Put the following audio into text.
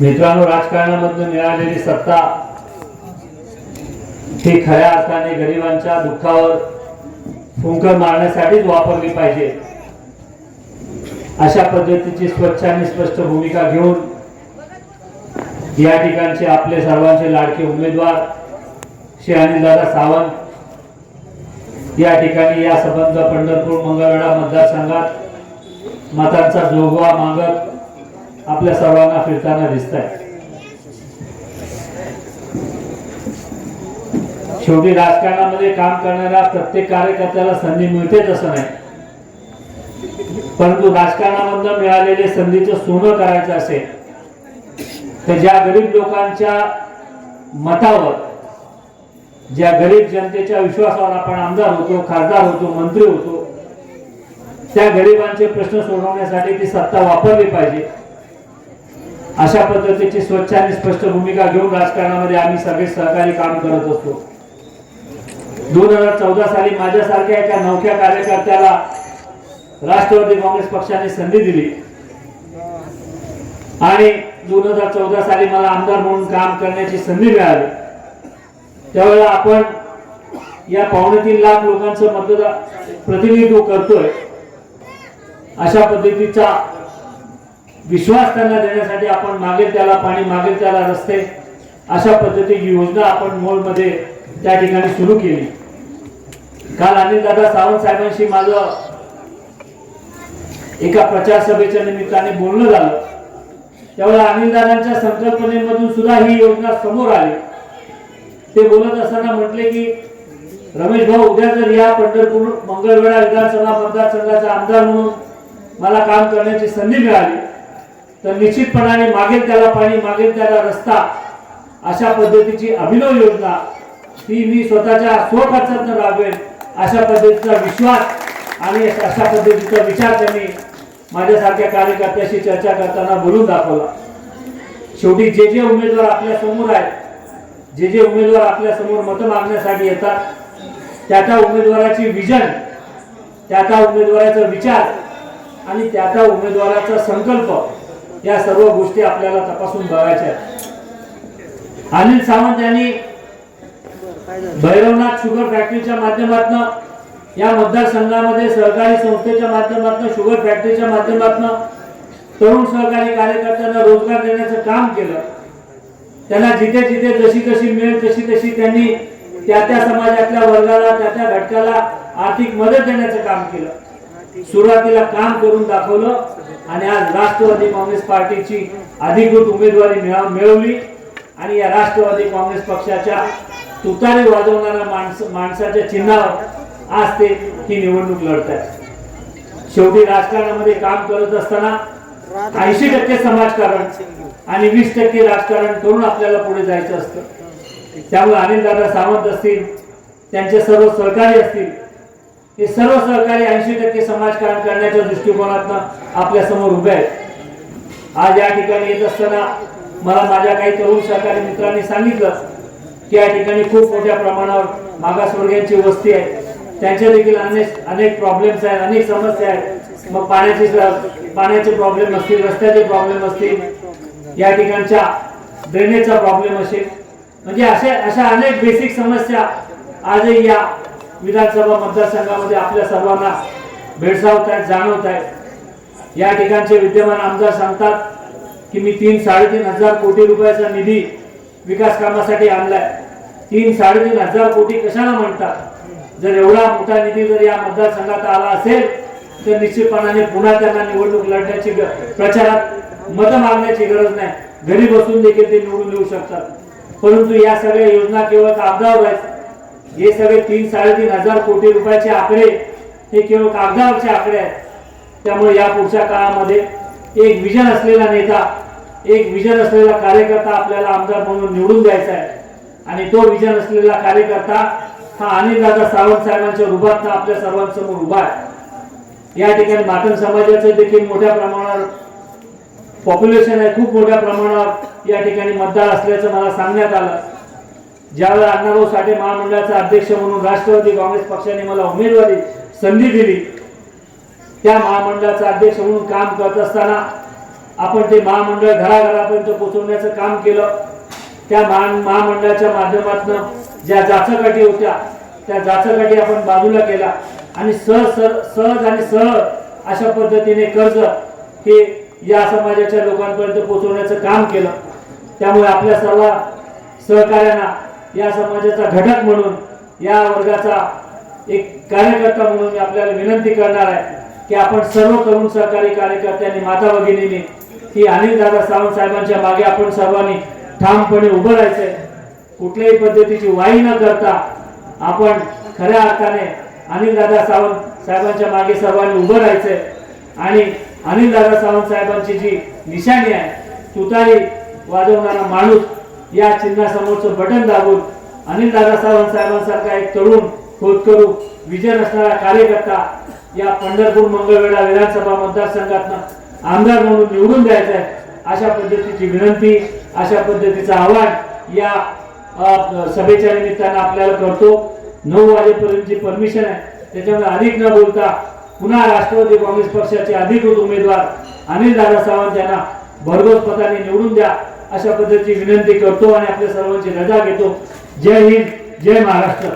मित्रांनो राजकारणामधून मिळालेली सत्ता ही खऱ्या अर्थाने गरिबांच्या दुःखावर फुंकर मारण्यासाठीच वापरली पाहिजे. अशा पद्धतीची स्वच्छ आणि स्पष्ट भूमिका घेऊन या ठिकाणचे आपले सर्वांचे लाडके उमेदवार श्री अनिलदादा सावंत या ठिकाणी या संबंध पंढरपूर मंगळवेढा मतदारसंघात मतांचा जोगवा मागत आपल्या सर्वांना फिरताना दिसत आहे शेवटी राजकारणामध्ये काम करणाऱ्या प्रत्येक कार्यकर्त्याला संधी मिळतेच असं नाही. परंतु राजकारणामधनं मिळालेले संधीचं सोनं करायचं असेल तर ज्या गरीब लोकांच्या मतावर ज्या गरीब जनतेच्या विश्वासावर आपण आमदार होतो खासदार होतो मंत्री होतो त्या गरिबांचे प्रश्न सोडवण्यासाठी ती सत्ता वापरली पाहिजे. अशा पद्धतीची स्वच्छ आणि स्पष्ट भूमिका घेऊन राजकारणामध्ये आम्ही सगळे सहकारी काम करत असतो. दोन हजार चौदा साली माझ्यासारख्या एका नवख्या कार्यकर्त्याला राष्ट्रवादी काँग्रेस पक्षाने संधी दिली. आणि दोन हजार चौदा साली मला आमदार म्हणून काम करण्याची संधी मिळाली. त्यावेळेला आपण या पावणे तीन लाख लोकांचं मतदान प्रतिनिधित्व करतोय. अशा पद्धतीचा विश्वास त्यांना देण्यासाठी आपण मागेल त्याला पाणी मागेल त्याला रस्ते अशा पद्धतीची योजना आपण मोलमध्ये त्या ठिकाणी सुरू केली. काल अनिल दादा सावंत साहेबांशी माझं एका प्रचार सभेच्या निमित्ताने बोलणं झालं. त्यावेळेला अनिल दादांच्या संकल्पनेमधून सुद्धा ही योजना समोर आली. ते बोलत असताना म्हटले की रमेश भाऊ उद्या जर या पंढरपूर मंगळवेढा विधानसभा मतदारसंघाचा आमदार म्हणून मला काम करण्याची संधी मिळाली तर निश्चितपणाने मागेल त्याला पाणी मागेल त्याला रस्ता अशा पद्धतीची अभिनव योजना ती मी स्वतःच्या स्वखर्चातून राबवेन अशा पद्धतीचा विश्वास आणि अशा पद्धतीचा विचार त्यांनी माझ्यासारख्या कार्यकर्त्याशी चर्चा करताना बोलून दाखवला. शेवटी जे जे उमेदवार आपल्यासमोर आहेत जे जे उमेदवार आपल्यासमोर मतं मागण्यासाठी येतात त्या त्या उमेदवाराची विजन त्या त्या उमेदवाराचा विचार आणि त्या त्या उमेदवाराचा संकल्प या सर्व गोष्टी आपल्याला तपासून बघायच्या अनिल सावंत यांनी भैरवनाथ शुगर फॅक्टरीच्या माध्यमातून या मतदारसंघामध्ये सहकारी संस्थेच्या माध्यमातून शुगर फॅक्टरीच्या माध्यमातून तरुण सहकारी कार्यकर्त्यांना रोजगार देण्याचं काम केलं. त्यांना जिथे जिथे जशी कशी मिळेल तशी तशी त्यांनी त्या त्या समाजातल्या वर्गाला त्या त्या घटकाला आर्थिक मदत देण्याचं काम केलं. सुरुवातीला काम करून दाखवलं आणि आज राष्ट्रवादी काँग्रेस पार्टीची अधिकृत उमेदवारी मिळवली. आणि या राष्ट्रवादी काँग्रेस पक्षाच्या तुतारी वाजवणाऱ्या माणस माणसाच्या चिन्हावर आज ते ही निवडणूक लढत आहे शेवटी राजकारणामध्ये काम करत असताना ऐंशी टक्के समाजकारण आणि वीस टक्के राजकारण करून आपल्याला पुढे जायचं असतं. त्यामुळे अनिल दादा सावंत असतील त्यांचे सर्व सहकारी असतील हे सर्व सहकारी ऐंशी टक्के समाजकारण करण्याच्या दृष्टिकोनातनं आपल्यासमोर उभे आहेत. आज या ठिकाणी येत असताना मला माझ्या काही तरुण सहकारी मित्रांनी सांगितलं की या ठिकाणी खूप मोठ्या प्रमाणावर मागासवर्गीयांची वस्ती आहे. त्यांच्या देखील अनेक अनेक प्रॉब्लेम्स आहेत अनेक समस्या आहेत. मग पाण्याचे पाण्याचे प्रॉब्लेम असतील रस्त्याचे प्रॉब्लेम असतील या ठिकाणच्या ड्रेनेजचा प्रॉब्लेम असेल. म्हणजे अशा अशा अनेक बेसिक समस्या आजही या विधानसभा मतदारसंघामध्ये आपल्या सर्वांना भेडसावत आहेत जाणवत आहेत या ठिकाणचे विद्यमान आमदार सांगतात की मी तीन साडेतीन हजार कोटी रुपयाचा निधी विकास कामासाठी आणलाय. तीन साडेतीन हजार कोटी कशाला म्हणतात? जर एवढा मोठा निधी जर या मतदारसंघात आला असेल तर निश्चितपणाने पुन्हा त्यांना निवडणूक लढण्याची प्रचारात मतं मागण्याची गरज नाही. घरी बसून देखील ते निवडून येऊ शकतात. परंतु या सगळ्या योजना केवळ कागदावर आहेत. हे सगळे तीन साडेतीन हजार कोटी रुपयाचे आकडे हे केवळ कागदावरचे आकडे आहेत. त्यामुळे या पुढच्या काळामध्ये एक विजन असलेला नेता एक विजन असलेला कार्यकर्ता आपल्याला आमदार म्हणून निवडून द्यायचा आहे. आणि तो विजन असलेला कार्यकर्ता हा अनिलदादा सावंत साहेबांच्या रूपात आपल्या सर्वांसमोर उभा आहे. या ठिकाणी मातंग समाजाचं देखील मोठ्या प्रमाणावर पॉप्युलेशन आहे. खूप मोठ्या प्रमाणावर या ठिकाणी मतदार असल्याचं मला सांगण्यात आलं. ज्यावेळेला अण्णाभाऊ साठे महामंडळाचा अध्यक्ष म्हणून राष्ट्रवादी काँग्रेस पक्षाने मला उमेदवारी संधी दिली त्या महामंडळाचा अध्यक्ष म्हणून काम करत असताना आपण ते महामंडळ घराघरापर्यंत पोहोचवण्याचं काम केलं. त्या महा महामंडळाच्या माध्यमातून ज्या जाचकाठी होत्या त्या जाचकाठी आपण बाजूला केला आणि सहज सहज सहज आणि सहज अशा पद्धतीने कर्ज हे या समाजाच्या लोकांपर्यंत पोहोचवण्याचं काम केलं. त्यामुळे आपल्या सर्व सहकार्यांना या समाजाचा घटक म्हणून या वर्गाचा एक कार्यकर्ता म्हणून मी आपल्याला विनंती करणार आहे की आपण सर्व तरुण सहकारी कार्यकर्त्यांनी माता भगिनींनी ही अनिल दादा सावंत साहेबांच्या मागे आपण सर्वांनी ठामपणे उभं राहायचंय कुठल्याही पद्धतीची वाही न करता आपण खऱ्या अर्थाने अनिल दादा सावंत साहेबांच्या मागे सर्वांनी उभं राहायचंय आणि अनिल दादा सावंत साहेबांची जी निशाणी आहे तुतारी वाजवणारा माणूस या चिन्हासमोरचं बटन दाबून अनिल दादा सावंत साहेबांसारखा एक तरुण खोदकरू विजय असणारा कार्यकर्ता या पंढरपूर मंगळवेढा विधानसभा मतदारसंघातनं आमदार म्हणून निवडून द्यायचा आहे अशा पद्धतीची विनंती अशा पद्धतीचं आव्हान या सभेच्या निमित्तानं आपल्याला करतो. नऊ वाजेपर्यंतची परमिशन आहे. त्याच्यामुळे अधिक न बोलता पुन्हा राष्ट्रवादी काँग्रेस पक्षाचे अधिकृत उमेदवार अनिल दादा सावंत यांना भरघोस पदाने निवडून द्या. अशा पद्धतीची विनंती करतो आणि आपल्या सर्वांची रजा घेतो. जय हिंद जय महाराष्ट्र.